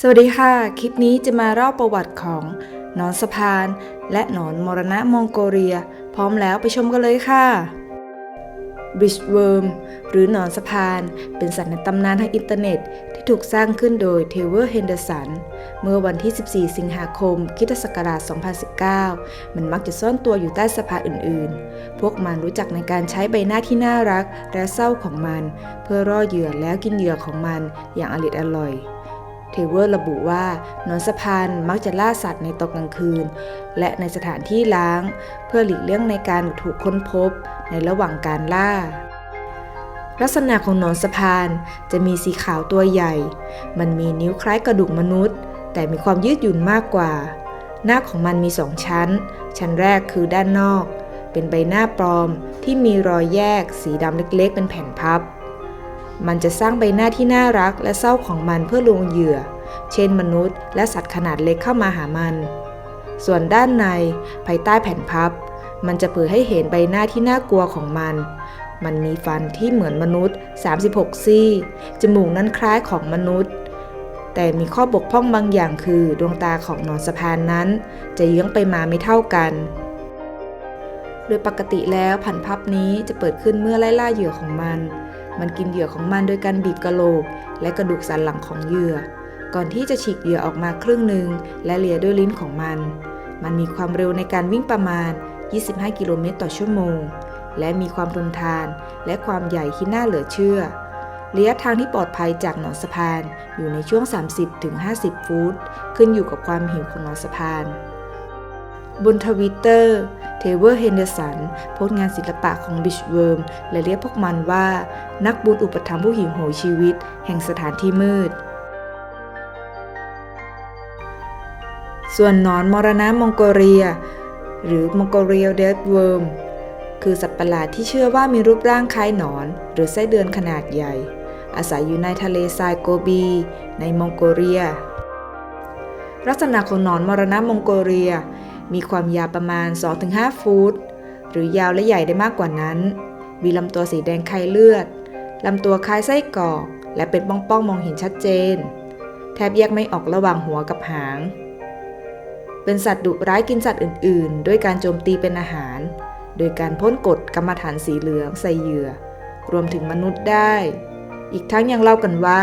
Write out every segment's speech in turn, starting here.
สวัสดีค่ะ คลิปนี้จะมาเล่าประวัติของหนอนสะพาน และหนอนมรณะมองโกเลีย พร้อมแล้วไปชมกันเลยค่ะ Bridge Worm หรือหนอนสะพาน เป็นสัตว์ในตำนานทางอินเทอร์เน็ต ที่ถูกสร้างขึ้นโดยเทเวอร์เฮนเดอร์สัน เมื่อวันที่ 14 สิงหาคมคริสตศักราช 2019 มันมักจะซ่อนตัวอยู่ใต้สะพานอื่นๆ พวกมันรู้จักในการใช้ใบหน้าที่น่ารักและเศร้าของมัน เพื่อล่อเหยื่อแล้วกินเหยื่อของมันอย่างอริดอร่อย เทเวอร์ระบุว่าหนอนสะพานมักจะล่าสัตว์ในตอนกลางคืน และในสถานที่ล้าง เพื่อหลีกเลี่ยงในการถูกค้นพบในระหว่างการล่า ลักษณะของหนอนสะพานจะมีสีขาวตัวใหญ่ มันมีนิ้วคล้ายกระดูกมนุษย์ แต่มีความยืดหยุ่นมากกว่า หน้าของมันมีสองชั้น ชั้นแรกคือด้านนอก เป็นใบหน้าปลอมที่มีรอยแยกสีดำเล็กๆ เป็นแผ่นพับ มันจะสร้างใบหน้าที่น่ารักและเศร้าของมันเพื่อลวงเหยื่อ เช่นมนุษย์และสัตว์ขนาดเล็กเข้ามาหามัน ส่วนด้านใน ภายใต้แผ่นพับ มันจะเผยให้เห็นใบหน้าที่น่ากลัวของมัน มันมีฟันที่เหมือนมนุษย์ 36 ซี่ จมูกนั้นคล้ายของมนุษย์ แต่มีข้อบกพร่องบางอย่างคือดวงตาของหนอนสะพานนั้น จะเยื้องไปมาไม่เท่ากันโดยปกติแล้วผันพับนี้จะเปิดขึ้นเมื่อไล่ล่าเหยื่อของมัน มันกินเหยื่อของมันโดยการบีบกระโหลก และกระดูกสันหลังของเหยื่อ ก่อนที่จะฉีกเหยื่อออกมาครึ่งหนึ่งและเลียด้วยลิ้นของมัน มันมีความเร็วในการวิ่งประมาณ 25 กิโลเมตรต่อชั่วโมง และมีความทนทาน และความใหญ่ที่น่าเหลือเชื่อระยะทางที่ปลอดภัยจากหนอนสะพานอยู่ในช่วง 30-50 ฟุต ขึ้นอยู่กับความหิวของหนอนสะพาน บนทวิตเตอร์เทเวอร์เฮนเดอร์สันโพสต์งานศิลปะของบิชเวิร์มและเรียกพวกมันว่า นักบุญอุปถัมภ์ผู้หิวโหยชีวิต แห่งสถานที่มืด ส่วนหนอนมรณะมองโกเลีย หรือมองโกเลียเดดเวิร์มคือสัตว์ประหลาดที่เชื่อว่ามีรูปร่างคล้ายหนอน หรือไส้เดือนขนาดใหญ่ อาศัยอยู่ในทะเลทรายโกบี ในมองโกเลีย ลักษณะของหนอนมรณะมองโกเลีย มีความยาวประมาณ 2-5 ฟุต หรือยาวและใหญ่ได้มากกว่านั้น มีลำตัวสีแดงไข่เลือด ลำตัวคล้ายไส้กรอก และเป็นป้องๆมองเห็นชัดเจน แทบแยกไม่ออกระหว่างหัวกับหาง เป็นสัตว์ดุร้ายกินสัตว์อื่น ๆ ด้วยการโจมตีเป็นอาหาร โดยการพ่นกรดกรรมฐานสีเหลืองใส่เหยื่อ รวมถึงมนุษย์ได้อีกทั้งยังเล่ากันว่า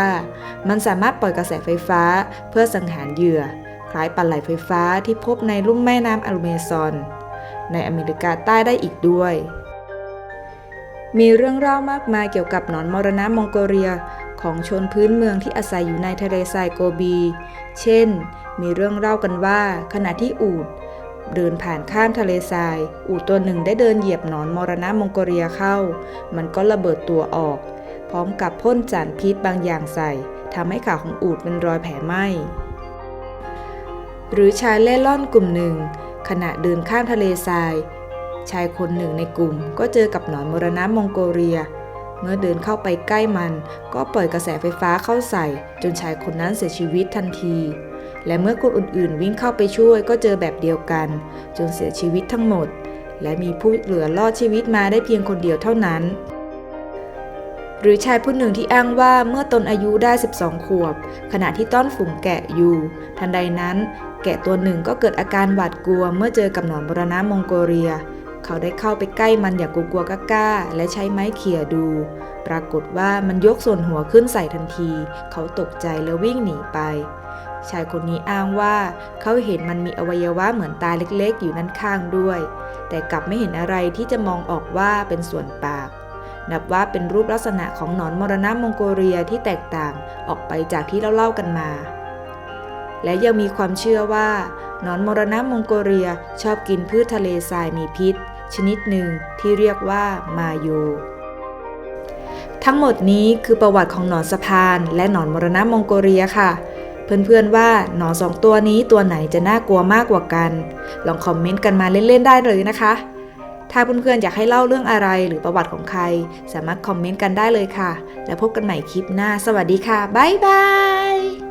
มันสามารถปล่อยกระแสไฟฟ้าเพื่อสังหารเหยื่อ คล้ายปลาไหลไฟฟ้าที่พบในลุ่มแม่น้ำอเมซอน ในอเมริกาใต้ได้อีกด้วย มีเรื่องเล่ามากมายเกี่ยวกับหนอนมรณะมองโกเลียของชนพื้นเมืองที่อาศัยอยู่ในทะเลทรายโกบี เช่น มีเรื่องเล่ากันว่าขณะที่อูดเดินผ่านข้ามทะเลทราย อูดตัวหนึ่งได้เดินเหยียบหนอนมรณะมองโกเลียเข้า มันก็ระเบิดตัวออก พร้อมกับพ่นสารพิษบางอย่างใส่ทำให้ขาของอูดเป็นรอยแผลไหม้ หรือชายเล่ร่อนกลุ่มหนึ่ง ขณะเดินข้ามทะเลทราย ชายคนหนึ่งในกลุ่มก็เจอกับหนอนมรณะมองโกเลีย เมื่อเดินเข้าไปใกล้มัน ก็ปล่อยกระแสไฟฟ้าเข้าใส่ จนชายคนนั้นเสียชีวิตทันที และเมื่อคนอื่นๆ วิ่งเข้าไปช่วยก็เจอแบบเดียวกัน จนเสียชีวิตทั้งหมด และมีผู้เหลือรอดชีวิตมาได้เพียงคนเดียวเท่านั้น หรือชายผู้หนึ่งที่อ้างว่าเมื่อตนอายุได้ 12 ขวบ ขณะที่ต้อนฝูงแกะอยู่ ทันใดนั้น แกะตัวหนึ่งก็เกิดอาการหวาดกลัวเมื่อเจอกับหนอนมรณะมองโกเลีย เขาได้เข้าไปใกล้มันอย่างกลัวๆก้าๆและใช้ไม้เขี่ยดู ปรากฏว่ามันยกส่วนหัวขึ้นใส่ทันที เขาตกใจแล้ววิ่งหนีไป ชายคนนี้อ้างว่าเขาเห็นมันมีอวัยวะเหมือนตาเล็กๆ อยู่ด้านข้างด้วย แต่กลับไม่เห็นอะไรที่จะมองออกว่าเป็นส่วนปาก นับว่าเป็นรูปลักษณะของหนอนมรณะมองโกเลียที่แตกต่างออกไปจากที่เล่าๆกันมา และยังมีความเชื่อว่า หนอนมรณะมองโกเลียชอบกินพืชทะเลทรายมีพิษ ชนิดหนึ่งที่เรียกว่ามาโยทั้งหมดนี้คือประวัติของหนอนสะพาน และหนอนมรณะมองโกเลียค่ะ เพื่อนๆว่าหนอนสองตัวนี้ตัวไหนจะน่ากลัวมากกว่ากัน ลองคอมเมนต์กันมาเล่นๆได้เลยนะคะ ถ้าเพื่อนๆอยากให้เล่าเรื่องอะไรหรือประวัติของใคร สามารถคอมเมนต์กันได้เลยค่ะ แล้วพบกันใหม่คลิปหน้า สวัสดีค่ะ บ๊ายบาย